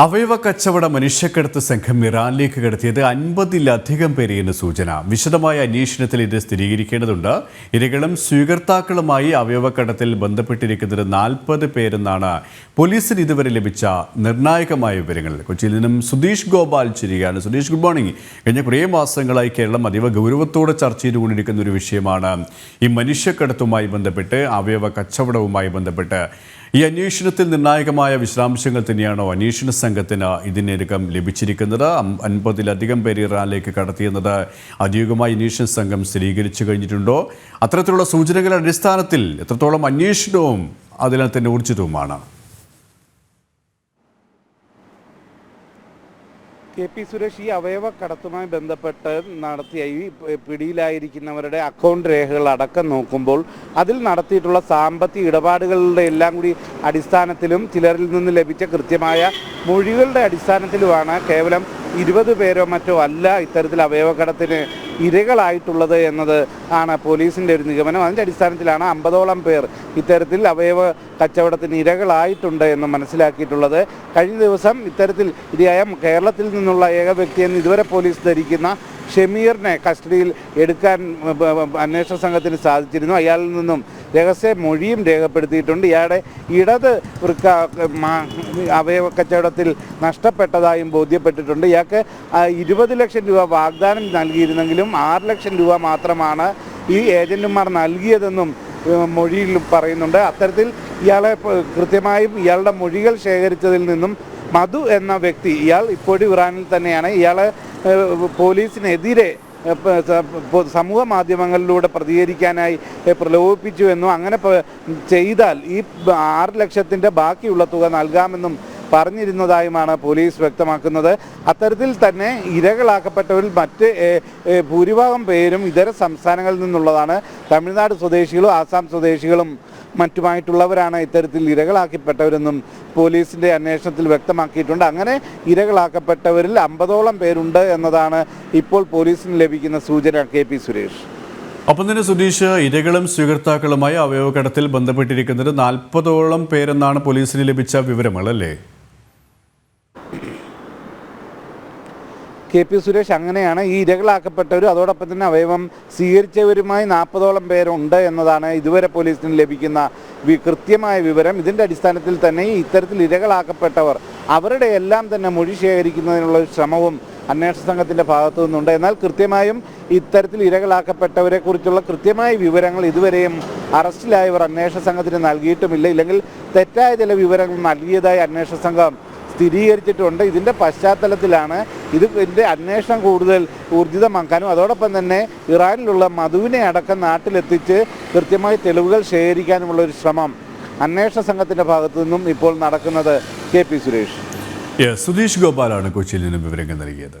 അവയവ കച്ചവട മനുഷ്യക്കടത്ത് സംഘം ഇറാനിലേക്ക് കടത്തിയത് അൻപതിലധികം പേരെയെന്ന് സൂചന. വിശദമായ അന്വേഷണത്തിൽ ഇത് സ്ഥിരീകരിക്കേണ്ടതുണ്ട്. ഇരകളും സ്വീകർത്താക്കളുമായി അവയവക്കടത്തിൽ ബന്ധപ്പെട്ടിരിക്കുന്നത് നാൽപ്പത് പേരെന്നാണ് പോലീസിന് ഇതുവരെ ലഭിച്ച നിർണായകമായ വിവരങ്ങൾ. കൊച്ചിയിൽ നിന്നും സുധീഷ് ഗോപാൽ ചിരികയാണ് സുധീഷ് ഗുഡ് മോർണിംഗ് കഴിഞ്ഞ കുറേ മാസങ്ങളായി കേരളം അതീവ ഗൗരവത്തോടെ ചർച്ച ചെയ്തുകൊണ്ടിരിക്കുന്ന ഒരു വിഷയമാണ് ഈ മനുഷ്യക്കടത്തുമായി ബന്ധപ്പെട്ട് അവയവ കച്ചവടവുമായി ബന്ധപ്പെട്ട്. ഈ അന്വേഷണത്തിൽ നിർണായകമായ വിശദാംശങ്ങൾ തന്നെയാണോ അന്വേഷണ സംഘത്തിന് ഇതിനകം ലഭിച്ചിരിക്കുന്നത്? അൻപതിലധികം പേര് ഇറാനിലേക്ക് കടത്തിയെന്നത് ഔദ്യോഗികമായി അന്വേഷണ സംഘം സ്ഥിരീകരിച്ചു കഴിഞ്ഞിട്ടുണ്ടോ? അത്തരത്തിലുള്ള സൂചനകളുടെ അടിസ്ഥാനത്തിൽ എത്രത്തോളം അന്വേഷണവും അതിനാൽ തന്നെ ഊർജിതവുമാണ്? കെ പി സുരേഷ് ഈ അവയവ കടത്തുമായി ബന്ധപ്പെട്ട് നടത്തിയ ഈ പിടിയിലായിരിക്കുന്നവരുടെ അക്കൗണ്ട് രേഖകൾ അടക്കം നോക്കുമ്പോൾ അതിൽ നടത്തിയിട്ടുള്ള സാമ്പത്തിക ഇടപാടുകളുടെ എല്ലാം കൂടി അടിസ്ഥാനത്തിലും ചിലരിൽ നിന്ന് ലഭിച്ച കൃത്യമായ മൊഴികളുടെ അടിസ്ഥാനത്തിലുമാണ് കേവലം ഇരുപത് പേരോ മറ്റോ അല്ല ഇത്തരത്തിൽ അവയവക്കടത്തിന് ഇരകളായിട്ടുള്ളത് എന്നത് ആണ് പോലീസിന്റെ ഒരു നിഗമനം. അതിന്റെ അടിസ്ഥാനത്തിലാണ് അമ്പതോളം പേർ ഇത്തരത്തിൽ അവയവ കച്ചവടത്തിന് ഇരകളായിട്ടുണ്ട് എന്ന് മനസ്സിലാക്കിയിട്ടുള്ളത്. കഴിഞ്ഞ ദിവസം ഇത്തരത്തിൽ ഇരയായ കേരളത്തിൽ നിന്നുള്ള ഏക വ്യക്തിയെന്ന് ഇതുവരെ പോലീസ് ധരിക്കുന്ന ഷെമീറിനെ കസ്റ്റഡിയിൽ എടുക്കാൻ അന്വേഷണ സംഘത്തിന് സാധിച്ചിരുന്നു. അയാളിൽ നിന്നും രഹസ്യ മൊഴിയും രേഖപ്പെടുത്തിയിട്ടുണ്ട്. ഇയാളുടെ ഇടത് വൃക്ക അവയവ കച്ചവടത്തിൽ നഷ്ടപ്പെട്ടതായും ബോധ്യപ്പെട്ടിട്ടുണ്ട്. ഇയാൾക്ക് ഇരുപത് ലക്ഷം രൂപ വാഗ്ദാനം നൽകിയിരുന്നെങ്കിലും ആറ് ലക്ഷം രൂപ മാത്രമാണ് ഈ ഏജന്റുമാർ നൽകിയതെന്നും മൊഴിയിൽ പറയുന്നുണ്ട്. അത്തരത്തിൽ ഇയാളെ കൃത്യമായും ഇയാളുടെ മൊഴികൾ ശേഖരിച്ചതിൽ നിന്നും മധു എന്ന വ്യക്തി ഇയാൾ ഇപ്പോഴും ഇറാനിൽ തന്നെയാണ്. ഇയാൾ പോലീസിനെതിരെ സമൂഹ മാധ്യമങ്ങളിലൂടെ പ്രതികരിക്കാനായി പ്രലോഭിപ്പിച്ചു എന്നും അങ്ങനെ ചെയ്താൽ ഈ ആറ് ലക്ഷത്തിന്റെ ബാക്കിയുള്ള തുക നൽകാമെന്നും പറഞ്ഞിരുന്നതായുമാണ് പോലീസ് വ്യക്തമാക്കുന്നത്. അത്തരത്തിൽ തന്നെ ഇരകളാക്കപ്പെട്ടവരിൽ മറ്റ് ഭൂരിഭാഗം പേരും ഇതര സംസ്ഥാനങ്ങളിൽ നിന്നുള്ളതാണ്. തമിഴ്നാട് സ്വദേശികളും ആസാം സ്വദേശികളും മറ്റുമായിട്ടുള്ളവരാണ് ഇത്തരത്തിൽ ഇരകളാക്കിപ്പെട്ടവരെന്നും പോലീസിന്റെ അന്വേഷണത്തിൽ വ്യക്തമാക്കിയിട്ടുണ്ട്. അങ്ങനെ ഇരകളാക്കപ്പെട്ടവരിൽ അമ്പതോളം പേരുണ്ട് എന്നതാണ് ഇപ്പോൾ പോലീസിന് ലഭിക്കുന്ന സൂചന കെ പി സുരേഷ്. ഒപ്പം തന്നെ സുധീഷ് ഇരകളും സ്വീകർത്താക്കളുമായി അവയവകടത്തിൽ ബന്ധപ്പെട്ടിരിക്കുന്നത് നാൽപ്പതോളം പേരെന്നാണ് പോലീസിന് ലഭിച്ച വിവരങ്ങൾ അല്ലേ? കെ പി സുരേഷ് അങ്ങനെയാണ് ഈ ഇരകളാക്കപ്പെട്ടവരും അതോടൊപ്പം തന്നെ അവയവം സ്വീകരിച്ചവരുമായി നാൽപ്പതോളം പേരുണ്ട് എന്നതാണ് ഇതുവരെ പോലീസിന് ലഭിക്കുന്ന കൃത്യമായ വിവരം. ഇതിന്റെ അടിസ്ഥാനത്തിൽ തന്നെ ഇത്തരത്തിൽ ഇരകളാക്കപ്പെട്ടവർ അവരുടെ എല്ലാം തന്നെ മൊഴി ശേഖരിക്കുന്നതിനുള്ള ശ്രമവും അന്വേഷണ സംഘത്തിന്റെ ഭാഗത്തു നിന്നുണ്ട്. എന്നാൽ കൃത്യമായും ഇത്തരത്തിൽ ഇരകളാക്കപ്പെട്ടവരെ കുറിച്ചുള്ള കൃത്യമായ വിവരങ്ങൾ ഇതുവരെയും അറസ്റ്റിലായവർ അന്വേഷണ സംഘത്തിന് നൽകിയിട്ടുമില്ല. ഇല്ലെങ്കിൽ തെറ്റായ ചില വിവരങ്ങൾ നൽകിയതായി അന്വേഷണ സംഘം സ്ഥിരീകരിച്ചിട്ടുണ്ട്. ഇതിന്റെ പശ്ചാത്തലത്തിലാണ് ഇത് ഇതിന്റെ അന്വേഷണം കൂടുതൽ ഊർജിതമാക്കാനും അതോടൊപ്പം തന്നെ ഇറാനിലുള്ള മധുവിനെ അടക്കം നാട്ടിലെത്തിച്ച് കൃത്യമായി തെളിവുകൾ ശേഖരിക്കാനുമുള്ള ഒരു ശ്രമം അന്വേഷണ സംഘത്തിന്റെ ഭാഗത്തു നിന്നും ഇപ്പോൾ നടക്കുന്നത് കെ പി സുരേഷ്. സുധീഷ് ഗോപാലാണ് കൊച്ചിയിൽ നിന്നും വിവരങ്ങൾ നൽകിയത്.